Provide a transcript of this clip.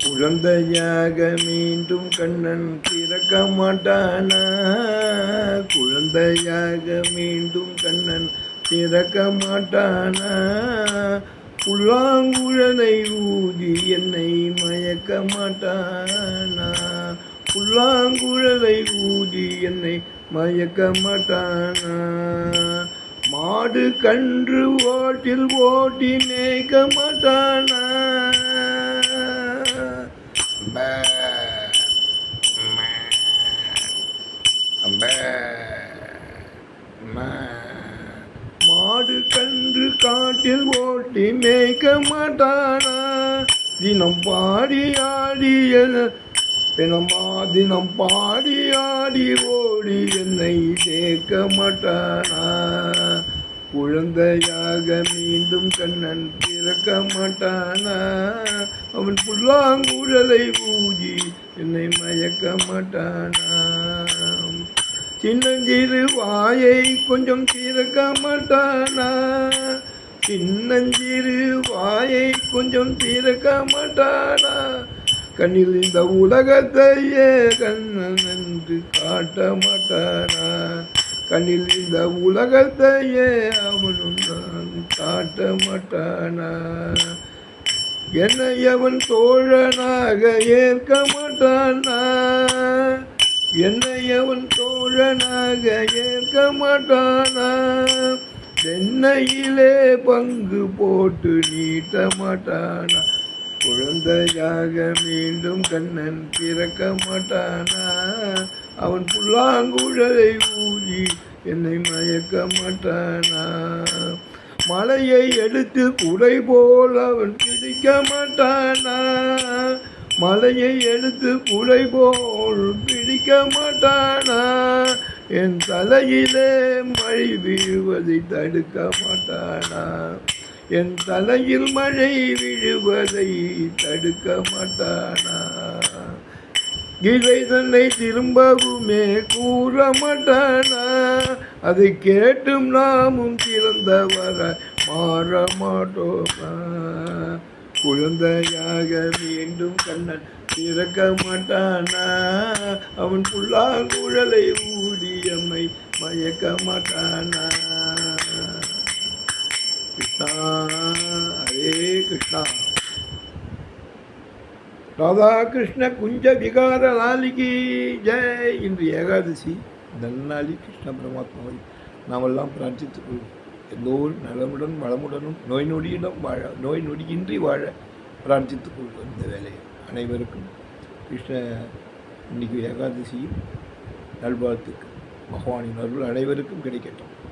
குழந்தையாக மீண்டும் கண்ணன் பிறக்க மாட்டானா குழந்தையாக மீண்டும் கண்ணன் பிறக்க மாட்டானா புல்லாங்குழலை ஊதி என்னை மயக்க மாட்டானா புல்லாங்குழலை ஊதி என்னை மயக்க மாட்டானா மாடு கன்று ஓட்டில் ஓட்டி மேய்க்க மாட்டானா மாடு கன்று காட்டில் ஓட்டி மேய்க்க மாட்டானா? தினம் பாடி ஆடி என தினமா தினம் பாடி ஆடி ஓடி என்னை சேர்க்க மாட்டானா? குழந்தையாக மீண்டும் கண்ணன் பிறக்க மாட்டானா? அவன் புல்லாங்குழலை ஊதி என்னை மயக்க மாட்டானா? சின்னஞ்சிறு வாயை கொஞ்சம் திறக்க மாட்டானா? சின்னஞ்சிறு வாயை கொஞ்சம் திறக்க மாட்டானா? கண்ணில் இந்த உலகத்தையே கண்ணன் என்று காட்ட மாட்டானா? கண்ணில் இந்த உலகத்தையே அவனும் நான் காட்ட மாட்டானா? என்னை அவன் தோழனாக ஏற்க மாட்டானா? என்னை அவன் தோழனாக ஏற்க மாட்டானா? தென்னையிலே பங்கு போட்டு நீட்ட மாட்டானா? குழந்தையாக மீண்டும் கண்ணன் பிறக்க மாட்டானா? அவன் புல்லாங்குழலை ஊதி என்னை மயக்க மாட்டானா? மலையை எடுத்து குடை போல் அவன் பிடிக்க மாட்டானா? மலையை எடுத்து குடை போல் பிடிக்க மாட்டானா? என் தலையிலே மழை வீழ்வதை தடுக்க மாட்டானா? என் தலையில் மழை விழுவதை தடுக்க மாட்டானா? கீதை தன்னை திரும்பவுமே கூற மாட்டானா? அதை கேட்டும் நாமும் திறந்தவர மாற மாட்டோமா? குழந்தையாக மீண்டும் கண்ணன் திறக்க மாட்டானா? அவன் புல்லாங்குழலை ஊதியம்மை மயக்க மாட்டானா கிருஷ்ணா ஹரே கிருஷ்ணா ராதாகிருஷ்ண குஞ்ச விகார நாளிகி ஜெய். இன்று ஏகாதசி. நன்னாளி கிருஷ்ண பரமாத்மாவை நாமெல்லாம் பிரார்த்தித்துக் கொள்வோம். எல்லோரும் நலமுடன் வளமுடனும் நோய் நொடியிடம் வாழ நோய் நொடியின்றி வாழ பிரார்த்தித்துக் கொள்வோம் இந்த வேலையை அனைவருக்கும் கிருஷ்ண இன்றைக்கு ஏகாதசியும் நல்வாழ்த்துக்கு பகவானின் அருள் அனைவருக்கும் கிடைக்கட்டும்.